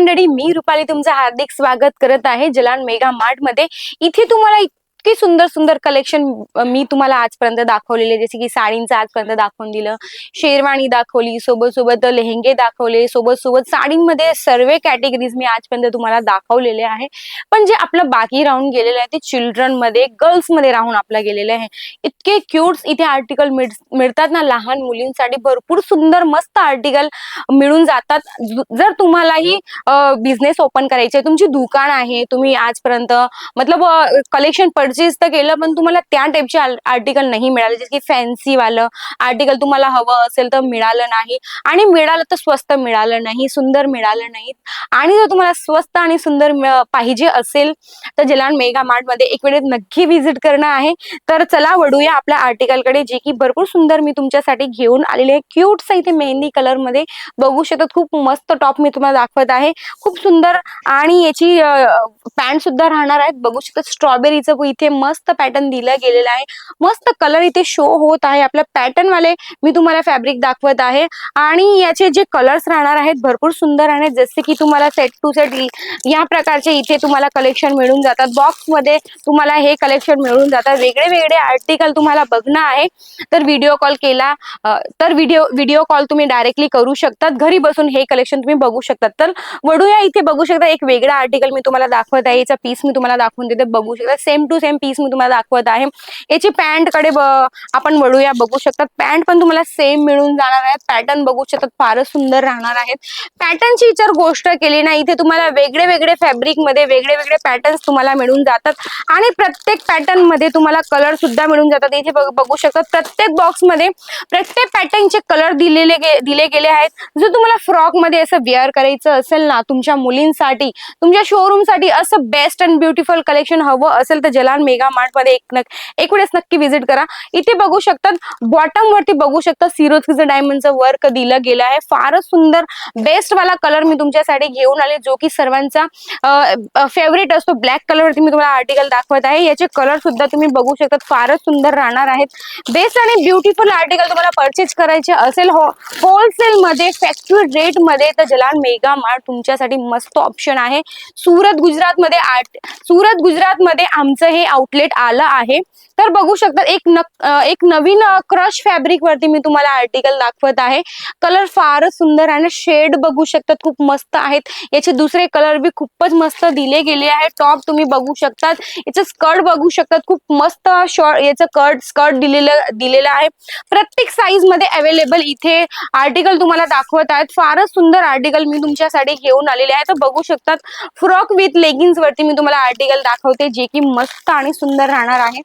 मंडळी मी रुपाली तुमचं हार्दिक स्वागत करत आहे जलान मेगा मार्टमध्ये इथे तुम्हाला इतकी सुंदर सुंदर कलेक्शन मी तुम्हाला आजपर्यंत दाखवलेले जसे की साडींचं आजपर्यंत दाखवून दिलं. शेरवाणी दाखवली सोबत सोबत लेहंगे दाखवले सोबत सोबत साडींमध्ये सर्व कॅटेगरीज मी आजपर्यंत तुम्हाला दाखवलेले आहे. पण जे आपलं बाकी राहून गेलेलं आहे ते चिल्ड्रनमध्ये गर्ल्समध्ये राहून आपलं गेलेलं आहे. इतके क्यूट्स इथे आर्टिकल मिळतात ना लहान मुलींसाठी भरपूर सुंदर मस्त आर्टिकल मिळून जातात. जर तुम्हालाही बिझनेस ओपन करायचे आहे, तुमची दुकान आहे तुम्ही आजपर्यंत मतलब कलेक्शन पड परचेस तर केलं पण तुम्हाला त्या टाईपचे आर्टिकल नाही मिळाले. जसं की फॅन्सी वालं आर्टिकल तुम्हाला हवं असेल तर मिळालं नाही. आणि मिळालं तर स्वस्त मिळालं नाही सुंदर मिळालं नाही आणि जर तुम्हाला स्वस्त आणि सुंदर पाहिजे असेल तर जलान मेगा मार्टमध्ये एक वेळेस नक्की व्हिजिट करणं आहे. तर चला वडूया आपल्या आर्टिकलकडे जे की भरपूर सुंदर मी तुमच्यासाठी घेऊन आलेले आहे. क्यूट इथे मेहंदी कलरमध्ये बघू शकतात खूप मस्त टॉप मी तुम्हाला दाखवत आहे. खूप सुंदर आणि याची पॅन्ट सुद्धा राहणार आहेत. बघू शकतात स्ट्रॉबेरीचं इथे मस्त पॅटर्न दिला गेलेलं आहे. मस्त कलर इथे शो होत आहे. आपल्या पॅटर्न वाले मी तुम्हाला फॅब्रिक दाखवत आहे. आणि याचे जे कलर्स राहणार आहेत भरपूर सुंदर आहेत जसे की तुम्हाला सेट टू सेट या प्रकारचे इथे तुम्हाला कलेक्शन मिळून जातात. बॉक्समध्ये तुम्हाला हे कलेक्शन मिळून जातात. वेगळे वेगळे आर्टिकल तुम्हाला बघणं आहे. तर व्हिडिओ कॉल. केला तर व्हिडिओ व्हिडिओ कॉल तुम्ही डायरेक्टली करू शकतात. घरी बसून हे कलेक्शन तुम्ही बघू शकतात. तर वडूया इथे बघू शकता. एक वेगळा आर्टिकल मी तुम्हाला दाखवत आहे. याचा पीस मी तुम्हाला दाखवून देते. बघू शकता. सेम टू सेम पीस मी तुम्हाला दाखवत आहे. याची पॅन्टकडे ब- आपण वळूया बघू शकतात. पॅन्ट पण तुम्हाला सेम मिळून जाणार आहे पॅटर्न बघू शकतात. फारच सुंदर राहणार आहेत. पॅटर्नची जर गोष्ट केली ना इथे तुम्हाला वेगळे वेगळे फॅब्रिकमध्ये वेगळे वेगळे पॅटर्न्स तुम्हाला मिळून जातात. आणि प्रत्येक पॅटर्नमध्ये तुम्हाला कलर सुद्धा मिळून जातात. इथे बघ- बघू शकतात. प्रत्येक बॉक्समध्ये प्रत्येक पॅटर्नचे कलर दिलेले गे- दिले गेले आहेत. जर तुम्हाला फ्रॉकमध्ये असं वेअर करायचं असेल ना तुमच्या मुलींसाठी तुमच्या शोरूमसाठी असं बेस्ट अँड ब्युटिफुल कलेक्शन हवं असेल तर जलान मेगा मार्टमध्ये एक नक- एक वेळेस नक्की व्हिजिट करा. इथे बघू शकतात बॉटम वरती बघू शकता सिरोस्कीचं डायमंडचं वर्क दिलं गेलं आहे. फारच सुंदर बेस्ट वाला कलर मी तुमच्यासाठी घेऊन आले जो की सर्वांचा फेवरेट असतो. ब्लॅक कलर वरती मी तुम्हाला आर्टिकल दाखवत आहे. याचे कलर सुद्धा तुम्ही बघू शकतात. फारच सुंदर राहणार आहेत. बेस्ट आणि ब्युटिफुल आर्टिकल तुम्हाला परचेज करायचे असेल हो होलसेल मध्ये फॅक्टरी रेटमध्ये तर जलान मेगा मार्ट तुमच्यासाठी मस्त ऑप्शन आहे. सुरत गुजरात मध्ये आर्ट सुरत गुजरात मध्ये आमचं हे आउटलेट आलं आहे. तर बघू शकता एक न एक नवीन क्रश फॅब्रिक वरती मी तुम्हाला आर्टिकल दाखवत आहे. कलर फारच सुंदर आणि शेड बघू शकतात खूप मस्त आहेत. याचे दुसरे कलर बी खूपच मस्त दिले गेले आहे. टॉप तुम्ही बघू शकतात. याचं स्कर्ट बघू शकतात. खूप मस्त शॉर्ट याचं कर्ट स्कर्ट दिलेलं दिलेलं आहे. प्रत्येक साईजमध्ये अवेलेबल इथे आर्टिकल तुम्हाला दाखवत आहेत. फारच सुंदर आर्टिकल मी तुमच्यासाठी घेऊन आलेले आहे. तर बघू शकतात फ्रॉक विथ लेगिन्स वरती मी तुम्हाला आर्टिकल दाखवते जे की मस्त आणि सुंदर राहणार आहे.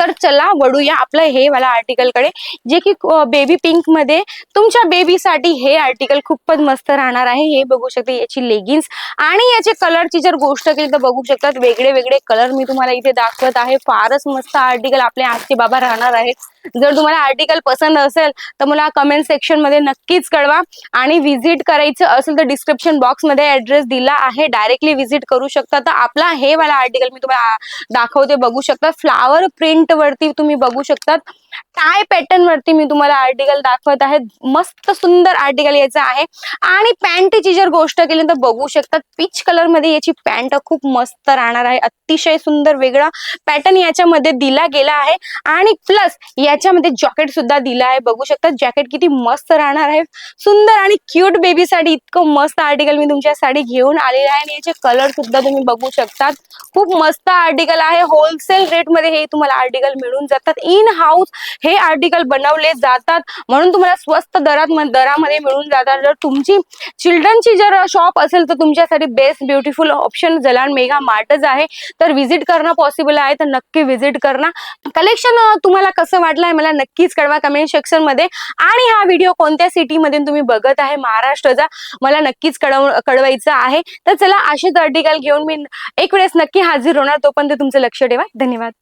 तर चला वळूया आपलं हे वाला आर्टिकलकडे. जे की बेबी पिंकमध्ये तुमच्या बेबीसाठी हे आर्टिकल खूपच मस्त राहणार आहे. हे बघू शकते याची लेगिन्स आणि याचे कलरची जर गोष्ट केली तर बघू शकतात वेगळे वेगळे कलर मी तुम्हाला इथे दाखवत आहे. फारच मस्त आर्टिकल आपले आजचे बाबा राहणार आहेत जर तुम्हाला आर्टिकल पसंत असेल तर मला कमेंट सेक्शनमध्ये नक्कीच कळवा. आणि व्हिजिट करायचं असेल तर डिस्क्रिप्शन बॉक्समध्ये ऍड्रेस दिला आहे. डायरेक्टली व्हिजिट करू शकता. तर आपला हे वाला आर्टिकल मी तुम्हाला दाखवते बघू शकता. फ्लावर प्रिंट वरती तुम्ही बघू शकतात. काय पॅटर्न वरती मी तुम्हाला आर्टिकल दाखवत आहे मस्त सुंदर आर्टिकल याचं आहे. आणि पॅन्टची जर गोष्ट केली तर बघू शकतात पीच कलरमध्ये याची पॅन्ट खूप मस्त राहणार आहे. अतिशय सुंदर वेगळा पॅटर्न याच्यामध्ये दिला गेला आहे. आणि प्लस याच्यामध्ये जॉकेट सुद्धा दिलं आहे. बघू शकता जॅकेट किती मस्त राहणार आहे. सुंदर आणि क्यूट बेबीसाठी इतकं मस्त आर्टिकल मी तुमच्यासाठी घेऊन आलेलं आहे. आणि याचे कलर सुद्धा तुम्ही बघू शकतात. खूप मस्त आर्टिकल आहे. होलसेल रेटमध्ये हे तुम्हाला आर्टिकल मिळून जातात. इन हाऊस हे आर्टिकल बनवले जातात. म्हणून तुम्हाला स्वस्त दरात दरामध्ये मिळून जातात. जर तुमची चिल्ड्रनची जर शॉप असेल तर तुमच्यासाठी best beautiful option Jalan mega मार्टच आहे. तर व्हिजिट करणं पॉसिबल आहे तर नक्की व्हिजिट करणं. कलेक्शन तुम्हाला कसं वाटलं मला नक्कीच कळवा कमेंट सेक्शनमध्ये. आणि हा व्हिडिओ कोणत्या सिटी मध्ये तुम्ही बघत आहे? महाराष्ट्राचा. मला नक्कीच कळव कळवायचं आहे. तर चला असेच आर्टिकल घेऊन मी एक वेळेस नक्की हाजीर होणार तोपर्यंत तुमचं लक्ष ठेवा. धन्यवाद.